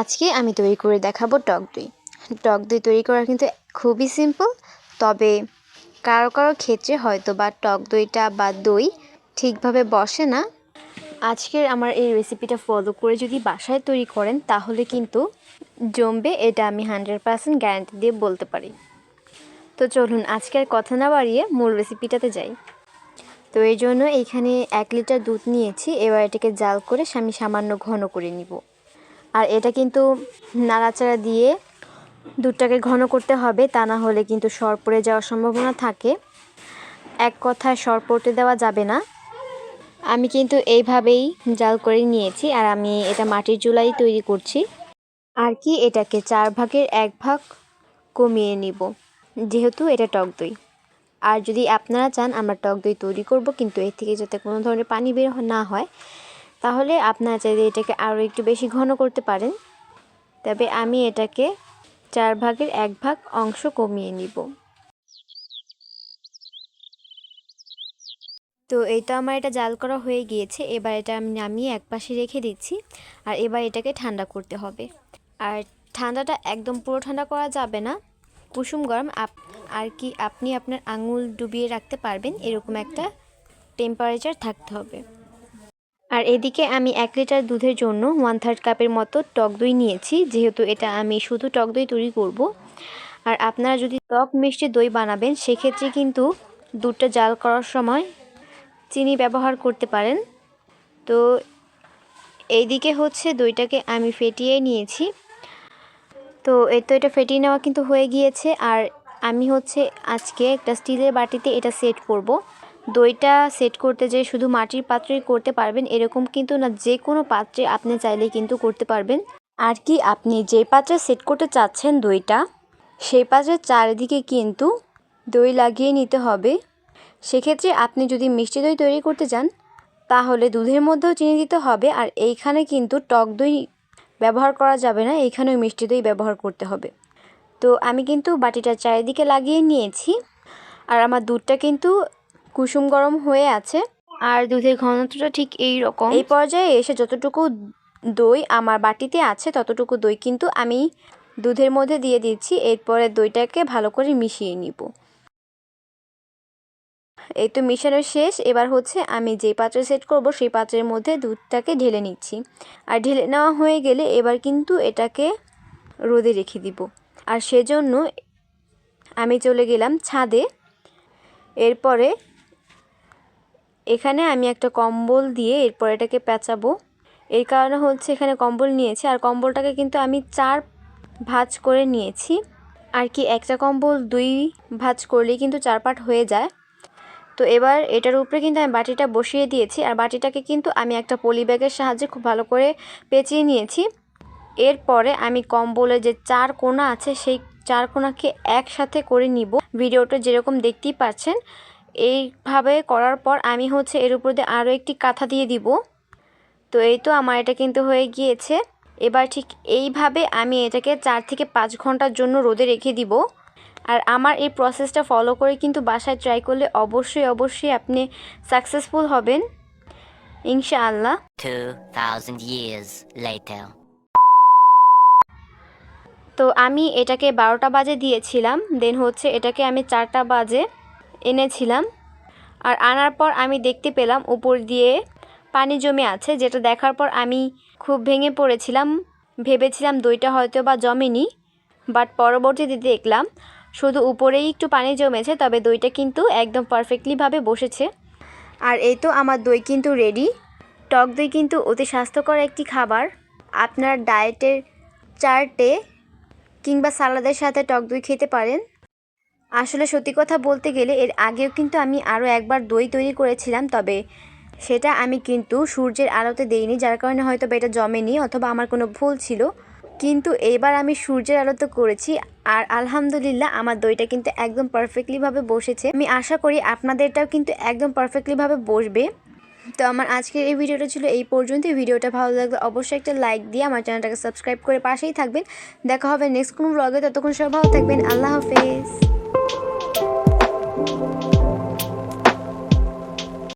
আজকে আমি তৈরি করে দেখাবো টক দই। টক দই তৈরি করা কিন্তু খুবই সিম্পল তবে কারও কারও ক্ষেত্রে হয়তো বা টক দইটা বা দই ঠিকভাবে বসে না। আজকের আমার এই রেসিপিটা ফলো করে যদি বাসায় তৈরি করেন, তাহলে কিন্তু জমবে, এটা আমি হান্ড্রেড পার্সেন্ট গ্যারান্টি দিয়ে বলতে পারি। তো চলুন, আজকের কথা না বাড়িয়ে মূল রেসিপিটাতে যাই। তো এই জন্য এখানে এক লিটার দুধ নিয়েছি, এবার এটাকে জাল করে আমি সামান্য ঘন করে নিব। আর এটা কিন্তু নাড়াচাড়া দিয়ে দুধটাকে ঘন করতে হবে, তা না হলে কিন্তু সর পড়ে যাওয়ার সম্ভাবনা থাকে। এক কথায় সর পড়তে দেওয়া যাবে না। আমি কিন্তু এইভাবেই জাল করে নিয়েছি আর আমি এটা মাটির চুলাই তৈরি করছি। আর কি এটাকে চার ভাগের এক ভাগ কমিয়ে নিব, যেহেতু এটা টক দই। আর যদি আপনারা চান, আমরা টক দই তৈরি করব, কিন্তু এর থেকে যাতে কোনো ধরনের পানি বের না হয় তাহলে আপনারা চাইলে এটাকে আরও একটু বেশি ঘন করতে পারেন। তবে আমি এটাকে চার ভাগের এক ভাগ অংশ কমিয়ে নিব। তো এই তো আমার এটা জাল করা হয়ে গিয়েছে। এবার এটা আমি নামিয়ে এক পাশে রেখে দিচ্ছি। আর এবার এটাকে ঠান্ডা করতে হবে। আর ঠান্ডাটা একদম পুরো ঠান্ডা করা যাবে না। কুসুম গরম, আপ, আর কি আপনি আপনার আঙুল ডুবিয়ে রাখতে পারবেন। এরকম একটা টেম্পারেচার থাকতে হবে। আর এদিকে আমি এক লিটার দুধের জন্য ওয়ান থার্ড কাপের মতো টক দই নিয়েছি, যেহেতু এটা আমি শুধু টক দই তৈরি করব। আর আপনারা যদি টক মিষ্টি দই বানাবেন, সেক্ষেত্রে কিন্তু দুধটা জাল করার সময় চিনি ব্যবহার করতে পারেন। তো এইদিকে হচ্ছে দইটাকে আমি ফেটিয়ে নিয়েছি। তো এই তো এটা ফেটিয়ে নেওয়া কিন্তু হয়ে গিয়েছে। আর আমি হচ্ছে আজকে একটা স্টিলের বাটিতে এটা সেট করব। দইটা সেট করতে যে শুধু মাটির পাত্রেই করতে পারবেন, এরকম কিন্তু না, যে কোনো পাত্রে আপনি চাইলে কিন্তু করতে পারবেন। আর কি আপনি যে পাত্রে সেট করতে চাচ্ছেন দইটা, সেই পাত্রের চারিদিকে কিন্তু দই লাগিয়ে নিতে হবে। সেক্ষেত্রে আপনি যদি মিষ্টি দই তৈরি করতে চান, তাহলে দুধের মধ্যেও চিনি দিতে হবে, আর এইখানে কিন্তু টক দই ব্যবহার করা যাবে না এইখানে মিষ্টি দই ব্যবহার করতে হবে। তো আমি কিন্তু বাটিটা চারিদিকে লাগিয়ে নিয়েছি, আর আমার দুধটা কিন্তু কুসুম গরম হয়ে আছে। আর দুধের ঘনত্বটা ঠিক এই রকম। এই পর্যায়ে এসে যতটুকু দই আমার বাটিতে আছে ততটুকু দই কিন্তু আমি দুধের মধ্যে দিয়ে দিচ্ছি। এরপরে দইটাকে ভালো করে মিশিয়ে নিব। এই তো মিশানো শেষ। এবার হচ্ছে আমি যে পাত্রে সেট করব সেই পাত্রের মধ্যে দুধটাকে ঢেলে নিচ্ছি। আর ঢেলে নেওয়া হয়ে গেলে এবার কিন্তু এটাকে রোদে রেখে দিব। আর সেজন্য আমি চলে গেলাম ছাদে। এরপরে এখানে আমি একটা কম্বল দিয়ে এরপর এটাকে পেঁচাবো। এর কারণে হচ্ছে এখানে কম্বল নিয়েছি। আর কম্বলটাকে কিন্তু আমি চার ভাজ করে নিয়েছি। আর কি একটা কম্বল দুই ভাজ করলেই কিন্তু চার পাট হয়ে যায়। তো এবার এটার উপরে কিন্তু আমি বাটিটা বসিয়ে দিয়েছি। আর বাটিটাকে কিন্তু আমি একটা পলি ব্যাগের সাহায্যে খুব ভালো করে পেঁচিয়ে নিয়েছি। এরপরে আমি কম্বলে যে চার কোনা আছে, সেই চার কোনাকে একসাথে করে নিব। ভিডিওটা যেরকম দেখতেই পাচ্ছেন এইভাবে করার পর আমি হচ্ছে এর উপর দিয়ে আরও একটি কাঁথা দিয়ে দিব। তো এই তো আমার এটা কিন্তু হয়ে গিয়েছে। এবার ঠিক এইভাবে আমি এটাকে চার থেকে পাঁচ ঘণ্টার জন্য রোদে রেখে দিব। আর আমার এই প্রসেসটা ফলো করে কিন্তু বাসায় ট্রাই করলে অবশ্যই অবশ্যই আপনি সাকসেসফুল হবেন। ইনশাআল্লাহ। 2000 years later. তো আমি এটাকে বারোটা বাজে দিয়েছিলাম। দেন হচ্ছে এটাকে আমি চারটা বাজে এনেছিলাম। আর আনার পর আমি দেখতে পেলাম উপর দিয়ে পানি জমে আছে, যেটা দেখার পর আমি খুব ভেঙে পড়েছিলাম। ভেবেছিলাম দইটা হয়তো বা জমেনি বাট পরবর্তীতে দেখলাম শুধু উপরেই একটু পানি জমেছে, তবে দইটা কিন্তু একদম পারফেক্টলিভাবে বসেছে। আর এই তো আমার দই কিন্তু রেডি টক দই কিন্তু অতি স্বাস্থ্যকর একটি খাবার। আপনার ডায়েটের চার্টে কিংবা সালাদের সাথে টক দই খেতে পারেন। আসলে সত্যি কথা বলতে গেলে এর আগেও কিন্তু আমি আরও একবার দই তৈরি করেছিলাম, তবে সেটা আমি কিন্তু সূর্যের আলোতে দেইনি, যার কারণে হয়তো বা এটা জমেনি অথবা আমার কোনো ভুল ছিল। কিন্তু এবার আমি সূর্যের আলোতে করেছি আর আলহামদুলিল্লাহ আমার দইটা কিন্তু একদম পারফেক্টলিভাবে বসেছে। আমি আশা করি আপনাদেরটাও কিন্তু একদম পারফেক্টলিভাবে বসবে। তো আমার আজকের এই ভিডিওটা ছিল এই পর্যন্তই। ভিডিওটা ভালো লাগলে অবশ্যই একটা লাইক দিয়ে আমার চ্যানেলটাকে সাবস্ক্রাইব করে পাশেই থাকবেন। দেখা হবে নেক্সট কোনো ব্লগে ততক্ষণ সব ভালো থাকবেন। আল্লাহ হাফেজ। you